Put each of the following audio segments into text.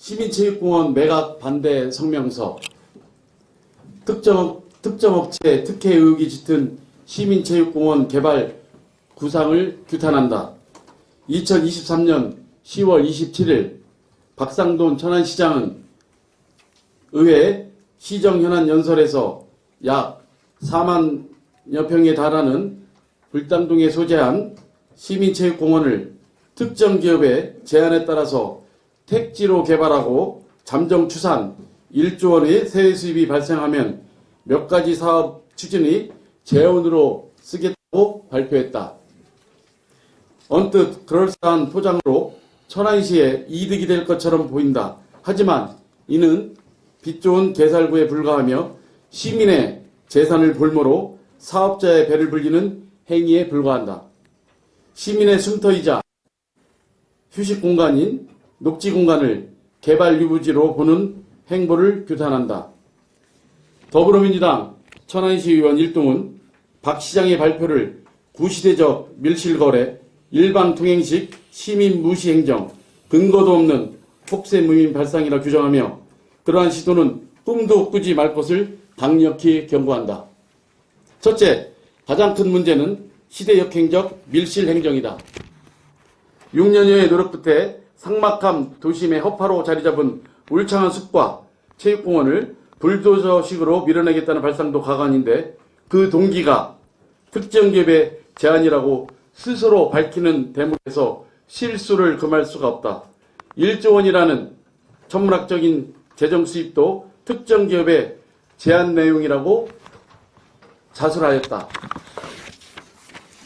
시민체육공원 매각 반대 성명서 특정, 특정 업체 특혜 의혹이 짙은 시민체육공원 개발 구상을 규탄한다. 2023년 10월 27일 박상돈 천안시장은 의회 시정현안 연설에서 약 4만여 평에 달하는 불당동에 소재한 시민체육공원을 특정 기업의 제안에 따라서 택지로 개발하고 잠정 추산 1조 원의 세외 수입이 발생하면 몇 가지 사업 추진이 재원으로 쓰겠다고 발표했다. 언뜻 그럴싸한 포장으로 천안시에 이득이 될 것처럼 보인다. 하지만 이는 빚 좋은 개살구에 불과하며 시민의 재산을 볼모로 사업자의 배를 불리는 행위에 불과한다. 시민의 쉼터이자 휴식 공간인 녹지 공간을 개발 유부지로 보는 행보를 규탄한다. 더불어민주당 천안시 의원 일동은 박 시장의 발표를 구시대적 밀실거래, 일방 통행식 시민 무시 행정, 근거도 없는 폭세 무민 발상이라 규정하며 그러한 시도는 꿈도 꾸지 말 것을 강력히 경고한다. 첫째, 가장 큰 문제는 시대 역행적 밀실 행정이다. 6년여의 노력 끝에 상막함 도심의 허파로 자리 잡은 울창한 숲과 체육공원을 불도저식으로 밀어내겠다는 발상도 가관인데 그 동기가 특정 기업의 제안이라고 스스로 밝히는 대목에서 실수를 금할 수가 없다. 1조 원이라는 천문학적인 재정 수입도 특정 기업의 제안 내용이라고 자술하였다.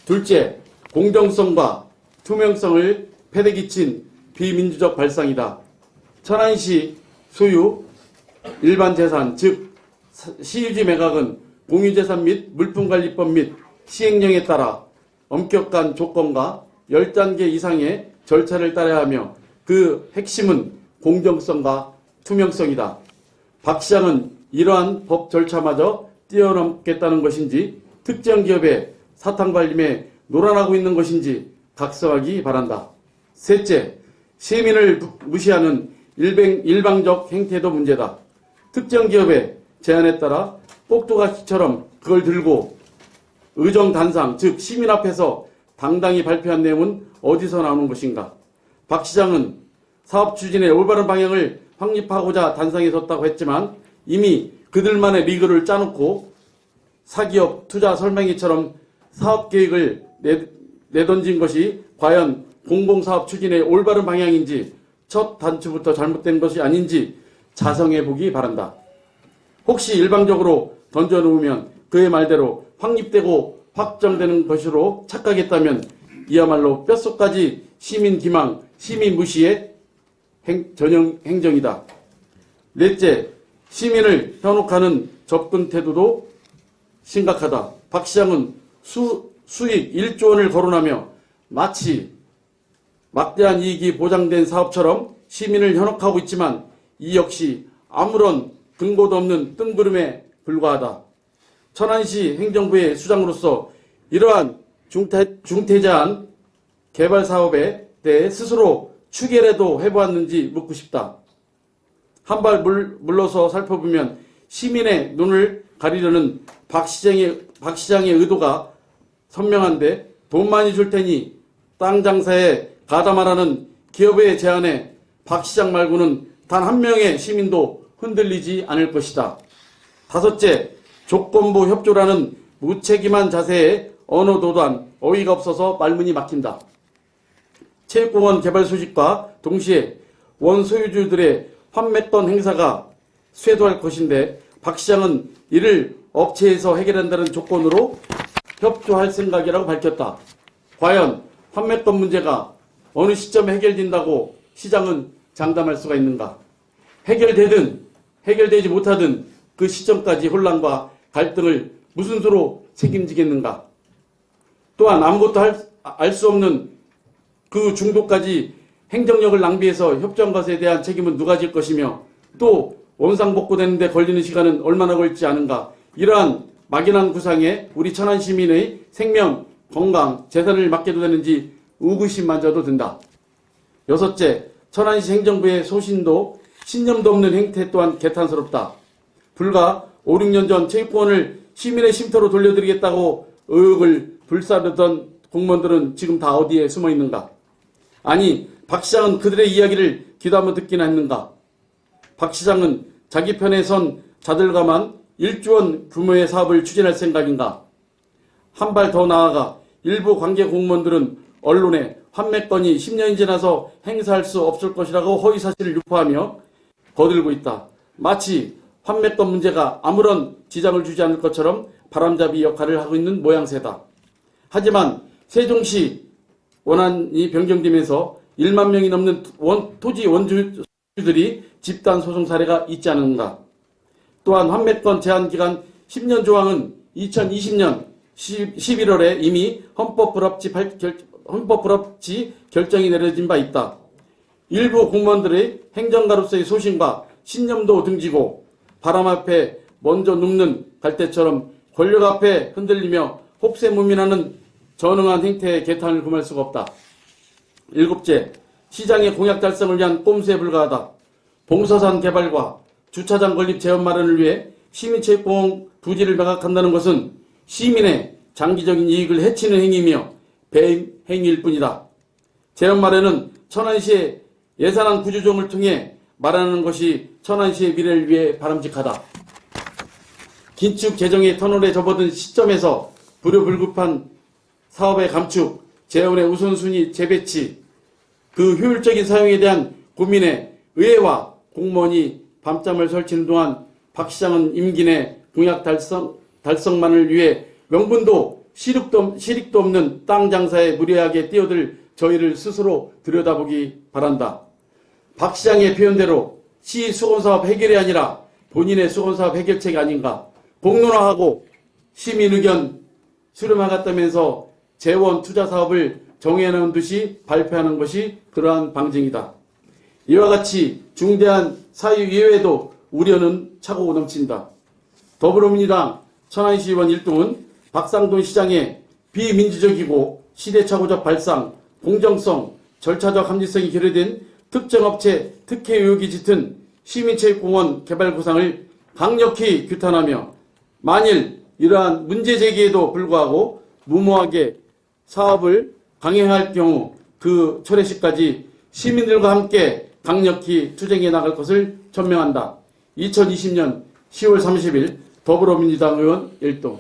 둘째, 공정성과 투명성을 패대기친 비민주적 발상이다. 천안시 소유 일반 재산, 즉 시유지 매각은 공유재산 및 물품관리법 및 시행령에 따라 엄격한 조건과 10단계 이상의 절차를 따라야 하며 그 핵심은 공정성과 투명성이다. 박 시장은 이러한 법 절차마저 뛰어넘겠다는 것인지 특정 기업의 사탕 발림에 놀아나고 있는 것인지 각성하기 바란다. 셋째, 시민을 무시하는 일방, 일방 적 행태도 문제다. 특정 기업의 제안에 따라 꼭두가시처럼 그걸 들고 의정단상, 즉 시민 앞에서 당당히 발표한 내용은 어디서 나오는 것인가? 박 시장은 사업 추진의 올바른 방향을 확립하고자 단상에 섰다고 했지만 이미 그들만의 리그를 짜놓고 사기업 투자 설명회처럼 사업 계획을 내, 내던진 것이 과연 공공사업 추진의 올바른 방향인지 첫 단추부터 잘못된 것이 아닌지 자성해 보기 바란다. 혹시 일방적으로 던져놓으면 그의 말대로 확립되고 확정되는 것으로 착각했다면 이야말로 뼛속까지 시민 기망, 시민 무시의 행- 전형 행정이다. 넷째, 시민을 현혹하는 접근 태도도 심각하다. 박 시장은 수, 수익 1조 원을 거론하며 마치 막대한 이익이 보장된 사업처럼 시민을 현혹하고 있지만 이 역시 아무런 근거도 없는 뜬구름에 불과하다. 천안시 행정부의 수장으로서 이러한 중태, 중태자한 개발 사업에 대해 스스로 추계라도 해보았는지 묻고 싶다. 한발 물러서 살펴보면 시민의 눈을 가리려는 박 시장의, 박 시장의 의도가 선명한데 돈 많이 줄 테니 땅 장사에 가담하라는 기업의 제안에 박 시장 말고는 단 한 명의 시민도 흔들리지 않을 것이다. 다섯째, 조건부 협조라는 무책임한 자세에 언어 도단, 어이가 없어서 말문이 막힌다. 체육공원 개발 소식과 동시에 원 소유주들의 환매권 행사가 쇄도할 것인데 박 시장은 이를 업체에서 해결한다는 조건으로 협조할 생각이라고 밝혔다. 과연 환매권 문제가 어느 시점에 해결된다고 시장은 장담할 수가 있는가? 해결되든 해결되지 못하든 그 시점까지 혼란과 갈등을 무슨 수로 책임지겠는가? 또한 아무것도 알수 없는 그 중도까지 행정력을 낭비해서 협조한 것에 대한 책임은 누가 질 것이며 또 원상복구되는데 걸리는 시간은 얼마나 걸지 않은가 이러한 막연한 구상에 우리 천안 시민의 생명, 건강, 재산을 맡겨도 되는지 의구심마저도 든다. 여섯째, 천안시 행정부의 소신도 신념도 없는 행태 또한 개탄스럽다. 불과 5, 6년 전 체육권을 시민의 쉼터로 돌려드리겠다고 의혹을 불사르던 공무원들은 지금 다 어디에 숨어 있는가? 아니, 박 시장은 그들의 이야기를 귀담아 듣기나 했는가? 박 시장은 자기 편에 선 자들과만 1조 원 규모의 사업을 추진할 생각인가? 한 발 더 나아가 일부 관계 공무원들은 언론에 환매건이 10년이 지나서 행사할 수 없을 것이라고 허위 사실을 유포하며 거들고 있다. 마치 환매건 문제가 아무런 지장을 주지 않을 것처럼 바람잡이 역할을 하고 있는 모양새다. 하지만 세종시 원안이 변경되면서 1만 명이 넘는 원- 토지 원주들이 집단 소송 사례가 있지 않은가. 또한 환매권 제한 기간 10년 조항은 2020년 11월에 이미 헌법 불합치, 헌법 불합치 결정이 내려진 바 있다. 일부 공무원들의 행정가로서의 소신과 신념도 등지고 바람 앞에 먼저 눕는 갈대처럼 권력 앞에 흔들리며 혹세무민하는 전응한 행태의 개탄을 금할 수가 없다. 일곱째, 시장의 공약 달성을 위한 꼼수에 불과하다. 봉서산 개발과 주차장 건립 재원 마련을 위해 시민체육공원 부지를 매각한다는 것은 시민의 장기적인 이익을 해치는 행위며 배임 행위일 뿐이다. 재원 마련은 천안시의 예산안 구조조정을 통해 마련하는 것이 천안시의 미래를 위해 바람직하다. 긴축 재정의 터널에 접어든 시점에서 불효불급한 사업의 감축, 재원의 우선순위 재배치, 그 효율적인 사용에 대한 고민에 의회와 공무원이 밤잠을 설치는 동안 박 시장은 임기 내 공약 달성, 달성만을 위해 명분도 실익도, 실익도 없는 땅 장사에 무리하게 뛰어들 저희를 스스로 들여다보기 바란다. 박 시장의 표현대로 시 수건사업 해결이 아니라 본인의 수건사업 해결책이 아닌가. 공론화하고 시민 의견 수렴하겠다면서 재원 투자 사업을 정해놓은 듯이 발표하는 것이 그러한 방증이다. 이와 같이 중대한 사유 이외에도 우려는 차고 넘친다. 더불어민주당 천안시의원 일동은 박상돈 시장의 비민주적이고 시대착오적 발상, 공정성, 절차적 합리성이 결여된 특정 업체 특혜 의혹이 짙은 시민체육공원 개발 구상을 강력히 규탄하며 만일 이러한 문제 제기에도 불구하고 무모하게 사업을 강행할 경우 그 철회 시까지 시민들과 함께 강력히 투쟁해 나갈 것을 천명한다. 2020년 10월 30일 더불어민주당 의원 일동